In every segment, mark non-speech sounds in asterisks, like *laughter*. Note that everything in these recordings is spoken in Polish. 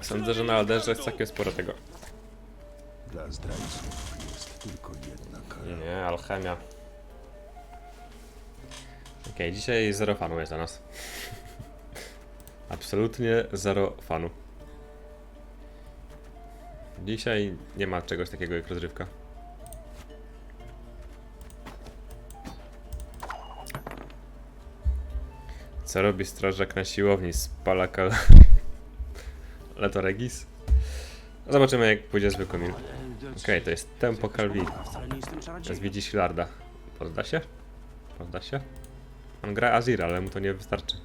Sądzę, że na Alderze jest całkiem sporo tego. Dla zdrajców jest tylko jedna kara. Nie, alchemia. Okej, dzisiaj zero fanu jest dla nas. *laughs* Absolutnie zero fanu. Dzisiaj nie ma czegoś takiego jak rozrywka. Co robi strażak na siłowni? Spala kal... *laughs* Ale to regis? Zobaczymy jak pójdzie zwykły mil. Okej, to jest tempo Calvi. Teraz czarodziejem. widzisz Hilarda. Podda się? Podda się? On gra Azir, ale mu to nie wystarczy.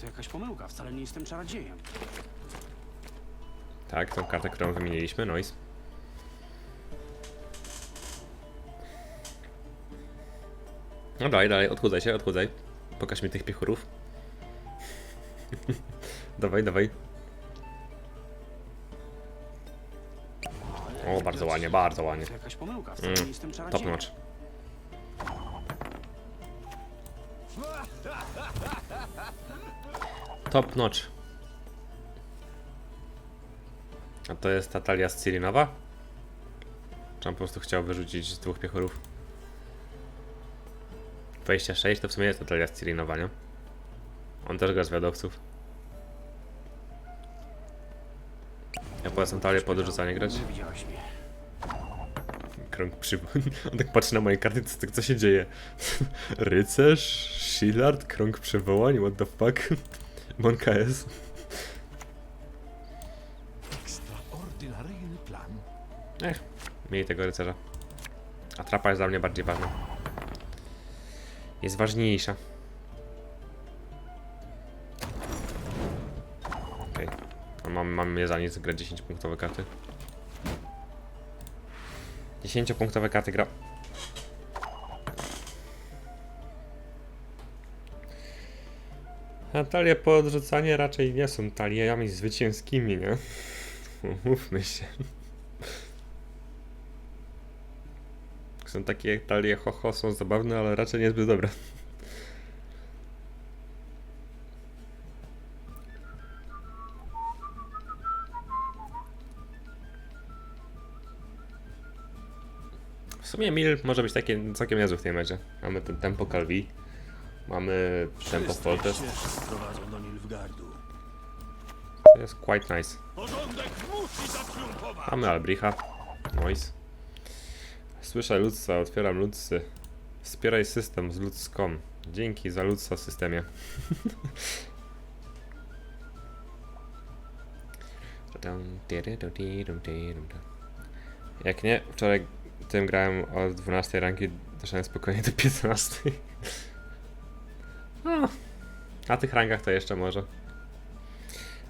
To jakaś pomyłka, wcale nie jestem czarodziejem. Tak, tą kartę, którą wymieniliśmy, noise. No dalej, dalej, odchudzaj się, odchudzaj. Pokaż mi tych piechurów. dawaj, dawaj. O, bardzo ładnie, bardzo ładnie. To jakaś pomyłka, wcale Mm, nie jestem Top czarodziejem. notch. Top notch. A to jest ta talia z Cyrinowa? Czy on po prostu chciał wyrzucić z dwóch piechurów? 26 to w sumie jest ta talia z Cyrinowa, nie? On też gra z wiadowców. Ja polecam talię pod rzucanie grać. Mnie. Krąg przywołań. *laughs* On tak patrzy na moje karty, co, co się dzieje? *laughs* Rycerz? Shillard? Krąg przywołań? What the fuck? *laughs* Monka jest. Ekstraordynaryjny plan. Ech, miej tego rycerza. A trapa jest dla mnie bardziej ważna. Jest ważniejsza. Okej. Okay. Mam, mam je za nic, gra 10 punktowe karty. 10 punktowe karty gra. A talie po odrzucanie raczej nie są taliami zwycięskimi, nie? *laughs* Mówmy się. Są takie jak talie ho-ho, są zabawne, ale raczej niezbyt dobre. W sumie Mil może być takie całkiem niezły w tej mecie. Mamy ten tempo Calvi, mamy tempo Foltest, Prowadzą do Nilfgardu. to jest quite nice. Mamy Albricha, nice. Słyszę ludca, otwieram ludsy. Wspieraj system z ludzkom. Dzięki za ludca systemie. Jak nie, wczoraj tym grałem od 12 ranki, doszedłem spokojnie do 15. No, *laughs* na tych rankach to jeszcze może.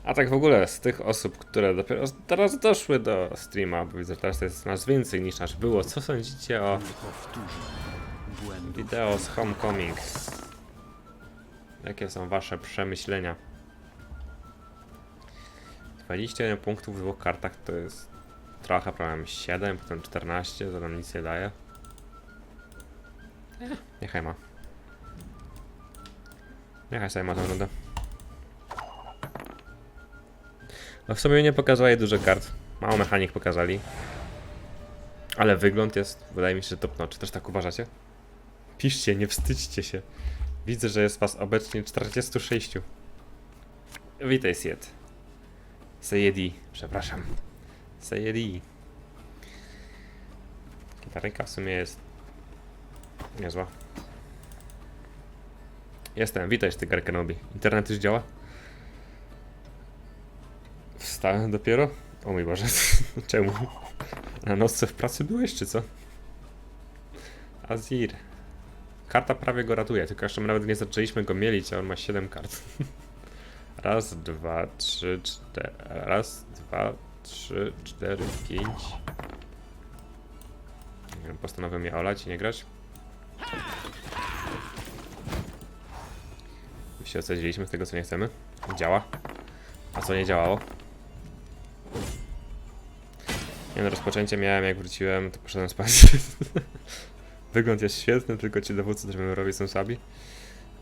A tak w ogóle z tych osób, które dopiero teraz doszły do streama, bo widzę, że teraz jest nas więcej niż nasz było. Co sądzicie o wideo z Homecoming? Jakie są wasze przemyślenia? 21 punktów w dwóch kartach to jest trochę problem. 7, potem 14, to nam nic nie daje. Niechaj ma. Niechaj sobie ma tę rundę. No w sumie nie pokazali dużo kart. Mało mechanik pokazali. Ale wygląd jest, wydaje mi się, top notch. Też tak uważacie? Piszcie, nie wstydźcie się. Widzę, że jest was obecnie 46. Witaj, Siet. Sejedi, przepraszam. Sejedi. Gitarynka w sumie jest niezła. Jestem, witaj, ty Garkenobi. Internet już działa? Wstałem dopiero? O mój Boże, *laughs* czemu? Na nocce w pracy byłeś, czy co? Azir. Karta prawie go ratuje, tylko jeszcze nawet nie zaczęliśmy go mielić, a on ma 7 kart. *laughs* Raz, dwa, trzy, cztery. Raz, dwa, trzy, cztery, pięć. Postanowiłem je olać i nie grać. Się osadziliśmy z tego, co nie chcemy. Działa. A co nie działało? Nie no, rozpoczęcie miałem jak wróciłem, to poszedłem spać. *laughs* Wygląd jest świetny, tylko ci dowódcy robią są słabi.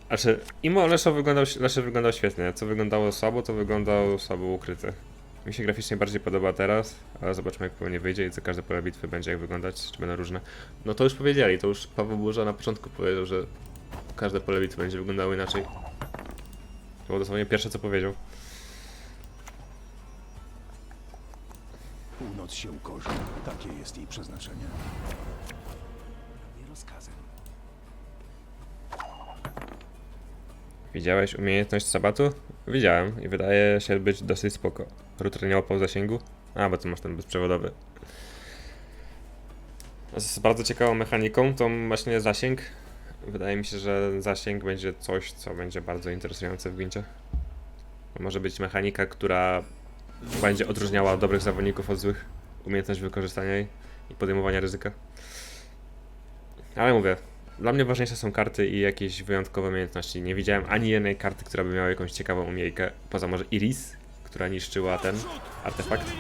Znaczy, Imo Leszo wyglądał, Leszo wyglądał świetnie. Co wyglądało słabo, to wyglądał słabo ukryty. Mi się graficznie bardziej podoba teraz, ale zobaczmy jak pewnie wyjdzie i co każde pole bitwy będzie jak wyglądać, czy będą różne. No to już powiedzieli, to już Paweł Burza na początku powiedział, że każde pole bitwy będzie wyglądało inaczej. To było dosłownie pierwsze co powiedział. Się ukorzy. Takie jest jej przeznaczenie. Nie rozkazem. Widziałeś umiejętność sabatu? Widziałem i wydaje się być dosyć spoko. Router nie łapał zasięgu? A, bo ty masz ten bezprzewodowy. Z bardzo ciekawą mechaniką to właśnie zasięg. Wydaje mi się, że zasięg będzie coś, co będzie bardzo interesujące w Gwincie. Może być mechanika, która będzie odróżniała dobrych zawodników od złych. Umiejętność wykorzystania jej i podejmowania ryzyka. Ale mówię, dla mnie ważniejsze są karty i jakieś wyjątkowe umiejętności. Nie widziałem ani jednej karty, która by miała jakąś ciekawą umiejkę, poza może Iris, która niszczyła ten artefakt.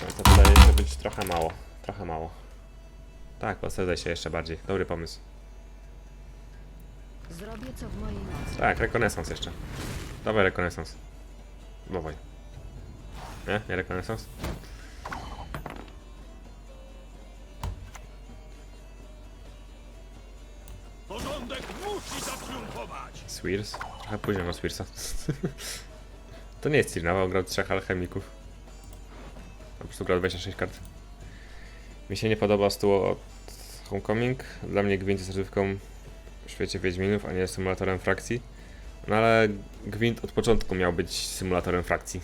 No to wydaje się być trochę mało. Trochę mało. Tak, posadzaj się jeszcze bardziej. Dobry pomysł. Zrobię co w mojej mocy. Tak, rekonesans jeszcze. Dawaj rekonesans. Dawaj. Nie? Nie rekonesans? Swirs? Trochę późno na Swirsa. to nie jest Tirnawa, on grał trzech alchemików. Po prostu grał 26 kart. Mi się nie podoba stół od Homecoming. Dla mnie Gwint jest rozrywką w świecie Wiedźminów, a nie symulatorem frakcji. No ale Gwint od początku miał być symulatorem frakcji.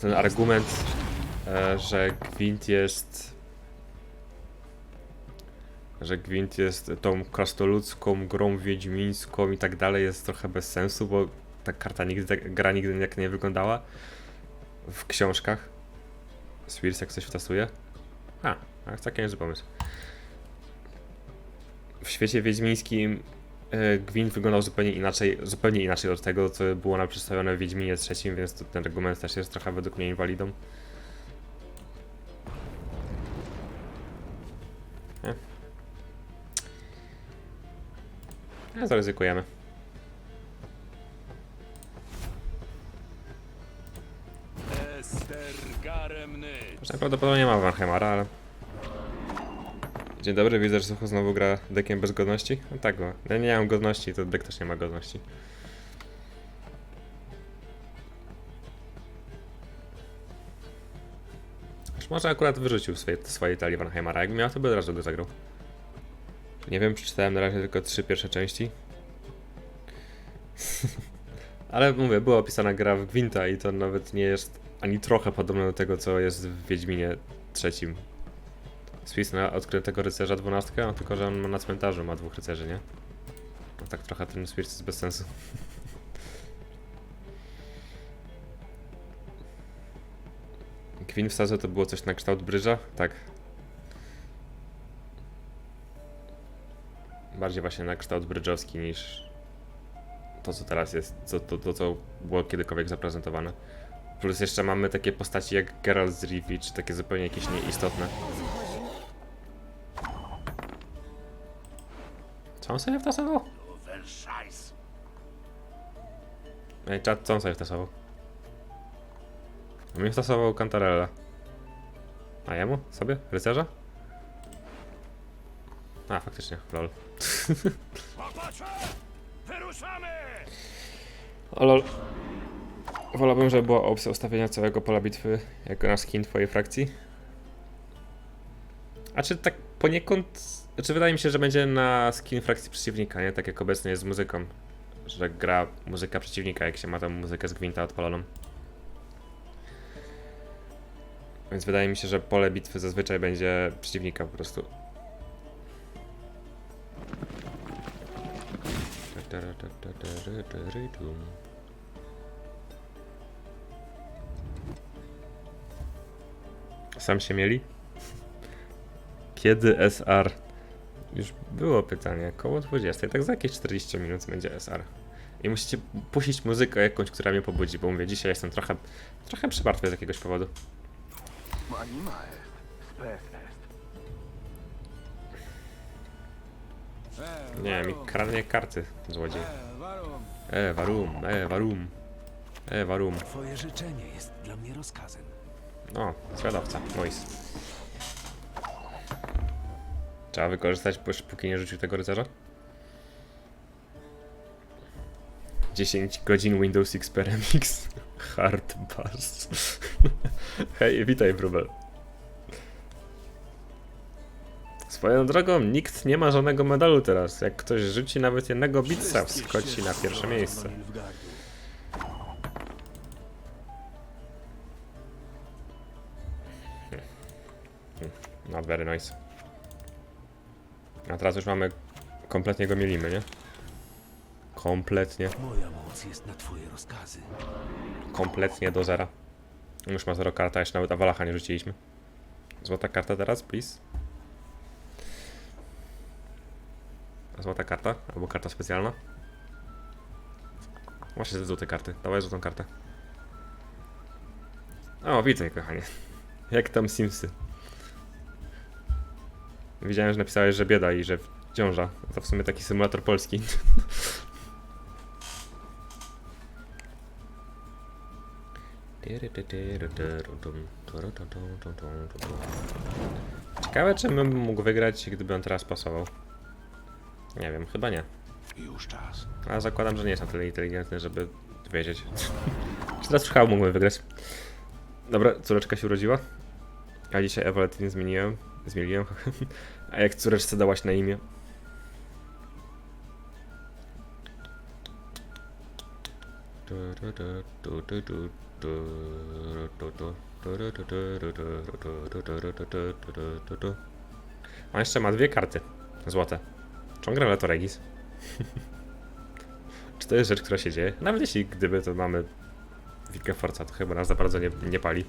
Ten argument, e, że Gwint jest że Gwint jest tą krasnoludzką grą wiedźmińską i tak dalej jest trochę bez sensu, bo ta karta nigdy, gra nigdy jak nie wyglądała w książkach. Swirs jak coś wtasuje. A, a taki jest pomysł. W świecie wiedźmińskim e, Gwint wyglądał zupełnie inaczej, zupełnie inaczej od tego, co było nam przedstawione w Wiedźminie trzecim, więc ten argument też jest trochę według mnie inwalidą. No, zaryzykujemy. Ester Garemny! Zresztą Najprawdopodobnie nie ma Warhammara, ale... Dzień dobry, widzę, że Sucho znowu gra dekiem bez godności. No tak, go. Ja nie mam godności, to dek też nie ma godności. Może akurat wyrzucił swoje, swojej talii Warhammara. Jakby miał, to by od razu go zagrał. Nie wiem, przeczytałem na razie tylko trzy pierwsze części. *laughs* Ale mówię, była opisana gra w Gwinta i to nawet nie jest ani trochę podobne do tego, co jest w Wiedźminie trzecim. Spis na odkrytego rycerza dwunastkę, no tylko że on ma na cmentarzu ma dwóch rycerzy, nie? No tak trochę ten Spis jest bez sensu. *laughs* Gwin w Sarze to było coś na kształt bryża? Tak. Bardziej właśnie na kształt brydżowski niż to, co teraz jest, co, to, to, co było kiedykolwiek zaprezentowane. Plus jeszcze mamy takie postaci jak Geralt z czy takie zupełnie jakieś nieistotne. Co on sobie wtasował? Ej, czat, co on sobie wtasował? On mi wtasował Cantarella. A jemu? Sobie? Rycerza? A, faktycznie, lol. *laughs* Łapacze! Wyruszamy! O lol. Wolałbym, żeby była opcja ustawienia całego pola bitwy jako na skin twojej frakcji. A czy tak poniekąd... Znaczy wydaje mi się, że będzie na skin frakcji przeciwnika, nie? Tak jak obecnie jest z muzyką. Że gra muzyka przeciwnika, jak się ma tam muzykę z gwinta odpaloną. Więc wydaje mi się, że pole bitwy zazwyczaj będzie przeciwnika po prostu. Sam się mieli? Kiedy SR? Już było pytanie, koło 20, tak za jakieś 40 minut będzie SR. I musicie puścić muzykę jakąś, która mnie pobudzi, bo mówię, dzisiaj jestem trochę, trochę przymartwy z jakiegoś powodu. Nie, mi kradnie karty, złodziej. E, warum, e, warum. E, warum. Twoje życzenie jest dla mnie rozkazem. O, zwiadowca, nice. Trzeba wykorzystać, póki nie rzucił tego rycerza? 10 godzin Windows XP Remix. *laughs* Hard Bass. *laughs* Hej, witaj, Brubel. Swoją drogą, nikt nie ma żadnego medalu teraz. Jak ktoś rzuci nawet jednego bitsa, wskoczy na pierwsze miejsce. Not very nice. A teraz już mamy... Kompletnie go mielimy, nie? Kompletnie. Moja moc jest na twoje rozkazy. Kompletnie do zera. Już ma zero karta, jeszcze nawet Awalacha nie rzuciliśmy. Złota karta teraz, please. Złota karta, albo karta specjalna. Właśnie te złote karty. Dawaj złotą kartę. O, widzę, kochanie. *laughs* Jak tam Simsy? Widziałem, że napisałeś, że bieda i że wciąża. To w sumie taki symulator polski. *laughs* Ciekawe, czy bym mógł wygrać, gdyby on teraz pasował. Nie wiem, chyba nie. Już czas. A zakładam, że nie jest na tyle inteligentny, żeby wiedzieć. *laughs* czy teraz chyba mógłbym wygrać. Dobra, córeczka się urodziła. A dzisiaj Evelyn zmieniłem. Zmieniłem. *laughs* A jak córeczce dałaś na imię? On jeszcze ma dwie karty złote. Ciągle Leto Regis. *laughs* Czy to jest rzecz, która się dzieje? Nawet jeśli gdyby to mamy Wilkę Forca, to chyba nas za bardzo nie, nie pali.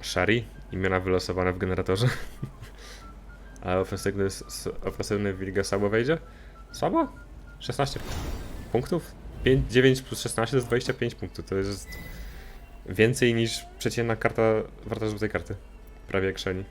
Shari, imiona wylosowane w generatorze. *laughs* Ale ofensywny, ofensywny Wilga słabo wejdzie? Słabo? 16 punktów? 5, 9 plus 16 to jest 25 punktów. To jest więcej niż przeciętna karta warta złotej karty. Prawie jak Shani.